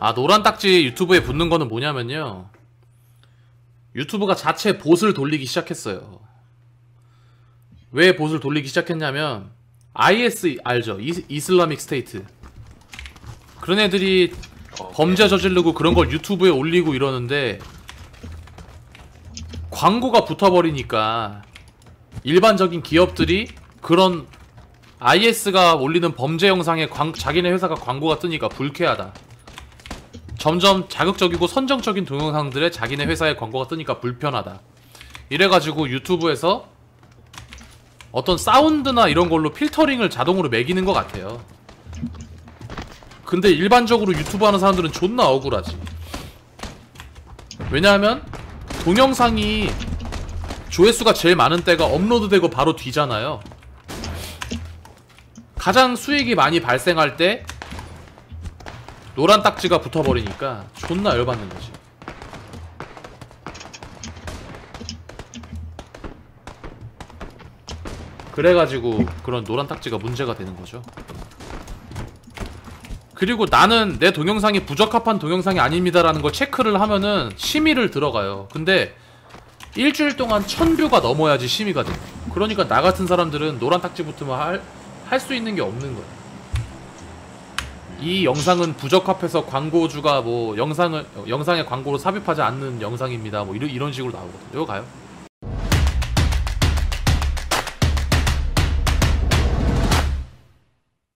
아 노란 딱지 유튜브에 붙는 거는 뭐냐면요. 유튜브가 자체 봇을 돌리기 시작했어요. 왜 봇을 돌리기 시작했냐면 IS 알죠? 이, 이슬라믹 스테이트. 그런 애들이. 범죄 저지르고 그런 걸 유튜브에 올리고 이러는데 광고가 붙어버리니까 일반적인 기업들이 그런 IS가 올리는 범죄 영상에 광- 자기네 회사가 광고가 뜨니까 불쾌하다. 점점 자극적이고 선정적인 동영상들에 자기네 회사의 광고가 뜨니까 불편하다. 이래가지고 유튜브에서 어떤 사운드나 이런 걸로 필터링을 자동으로 매기는 것 같아요. 근데 일반적으로 유튜브 하는 사람들은 존나 억울하지. 왜냐하면 동영상이 조회수가 제일 많은 때가 업로드되고 바로 뒤잖아요. 가장 수익이 많이 발생할 때 노란 딱지가 붙어버리니까 존나 열받는 거지. 그래가지고 그런 노란 딱지가 문제가 되는 거죠. 그리고 나는 내 동영상이 부적합한 동영상이 아닙니다라는 걸 체크를 하면은 심의를 들어가요. 근데 일주일 동안 천 뷰가 넘어야지 심의가 돼. 그러니까 나 같은 사람들은 노란 딱지 붙으면 할 할 수 있는 게 없는 거야. 이 영상은 부적합해서 광고주가 뭐 영상을 영상에 광고로 삽입하지 않는 영상입니다. 뭐 이런 이런 식으로 나오거든. 이거 가요.